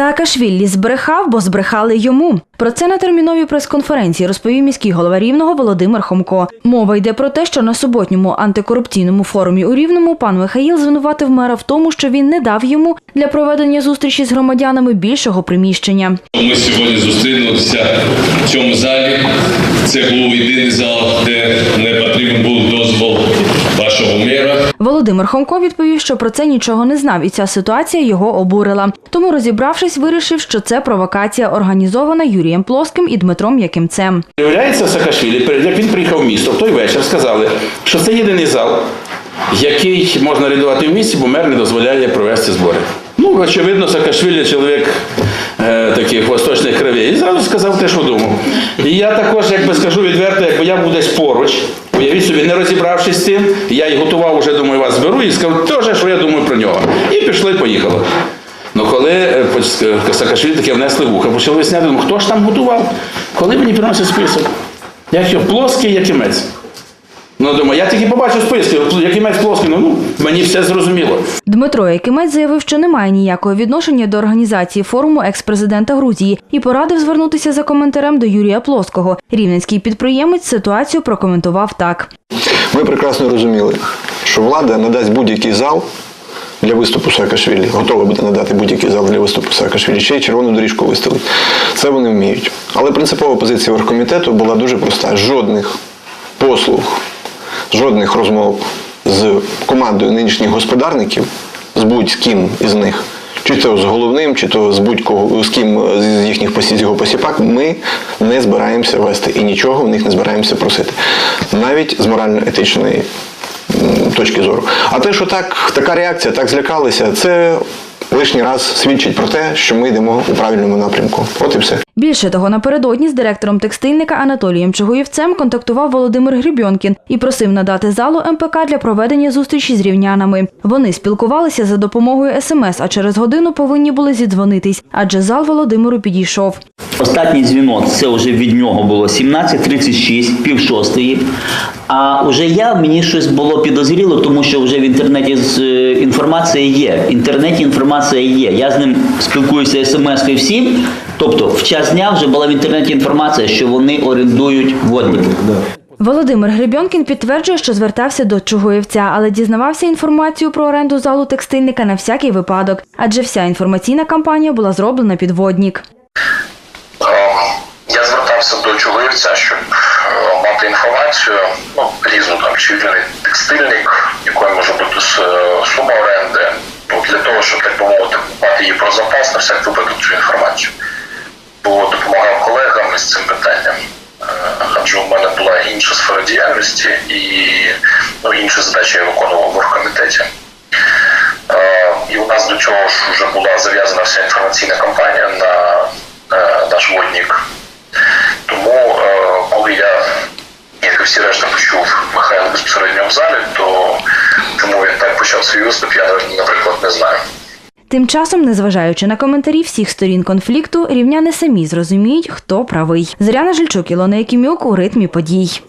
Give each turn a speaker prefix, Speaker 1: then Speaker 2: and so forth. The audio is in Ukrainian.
Speaker 1: Саакашвілі збрехав, бо збрехали йому. Про це на терміновій прес-конференції розповів міський голова Рівного Володимир Хомко. Мова йде про те, що на суботньому антикорупційному форумі у Рівному пан Михаїл звинуватив мера в тому, що він не дав йому для проведення зустрічі з громадянами більшого приміщення.
Speaker 2: Ми сьогодні зустрілися в цьому залі. Це був єдиний зал, де не потрібен був дозвол вашого мера.
Speaker 1: Володимир Хомко відповів, що про це нічого не знав, і ця ситуація його обурила. Тому, розібравшись, вирішив, що це провокація організована Юрієм Плоским і Дмитром Якимцем.
Speaker 3: Виявляється, Саакашвілі, як він приїхав в місто, в той вечір сказали, що це єдиний зал, який можна рядувати в місті, бо мер не дозволяє провести збори. Ну, очевидно, Саакашвілі чоловік е, таких восточних кровей. І зразу сказав те, що думав. І я також, якби скажу відверто, якби я був десь поруч, уявіть собі, не розібравшись з цим, я і готував уже, думаю, вас зберу і сказав теж, що я думаю про нього. І пішли, поїхали. Ну, коли е, Саакашвілі таке внесли вуха, почали виясняти, думаю, хто ж там готував? Коли мені приносять список? Як його плоский якимець. Ну, думаю, я тільки побачив списки, якимець плоский, ну, ну мені все зрозуміло.
Speaker 1: Дмитро Якимець заявив, що не має ніякого відношення до організації форуму екс-президента Грузії і порадив звернутися за коментарем до Юрія Плоского. Рівненський підприємець ситуацію прокоментував так.
Speaker 4: Ми прекрасно розуміли, що влада надасть будь-який зал для виступу Саакашвілі, готова буде надати будь-який зал для виступу Саакашвілі, ще й червону доріжку виставить. Це вони вміють. Але принципова позиція оргкомітету була дуже проста: жодних послуг, жодних розмов з командою нинішніх господарників, з будь-ким із них. Чи то з головним, чи то з будь-кого з ким з їхніх посі- з його посіпак, ми не збираємося вести і нічого в них не збираємося просити, навіть з морально-етичної точки зору. А те, що так, така реакція, так злякалися, це лишній раз свідчить про те, що ми йдемо у правильному напрямку. От і все.
Speaker 1: Більше того, напередодні з директором текстильника Анатолієм Чигуєвцем контактував Володимир Гребьонкін і просив надати залу МПК для проведення зустрічі з рівнянами. Вони спілкувалися за допомогою смс, а через годину повинні були зідзвонитись, адже зал Володимиру підійшов.
Speaker 5: Останній дзвінок це вже від нього було 17.36, пів шостої. А вже я мені щось було підозріло, тому що вже в інтернеті е, інформація є. В інтернеті інформація є. Я з ним спілкуюся смс-кою всім. Тобто в час дня вже була в інтернеті інформація, що вони орендують водників.
Speaker 1: Володимир Гребьонкін підтверджує, що звертався до Чугуєвця, але дізнавався інформацію про оренду залу текстильника на всякий випадок, адже вся інформаційна кампанія була зроблена під воднік.
Speaker 6: Е, Я звертався до чоловівця, щоб е, мати інформацію, ну, різну там, чи він текстильник, якою може бути сума оренди, для того, щоб так би мовити, мати її про запас на всяк випадок цю інформацію. Бо допомагав колегам із цим питанням. Е, Адже у мене була інша сфера діяльності і ну, інші задачі я виконував в оргкомітеті. Е, І у нас до цього ж вже була зав'язана вся інформаційна кампанія на е, наш воднік. Тому, коли я, як і всі решта, почув Михайла безпосередньо в залі, то чому він так почав свій виступ, я, наприклад, не знаю.
Speaker 1: Тим часом, незважаючи на коментарі всіх сторін конфлікту, рівняни самі зрозуміють, хто правий. Зоряна Жильчук, Ілона Якімюк у ритмі подій.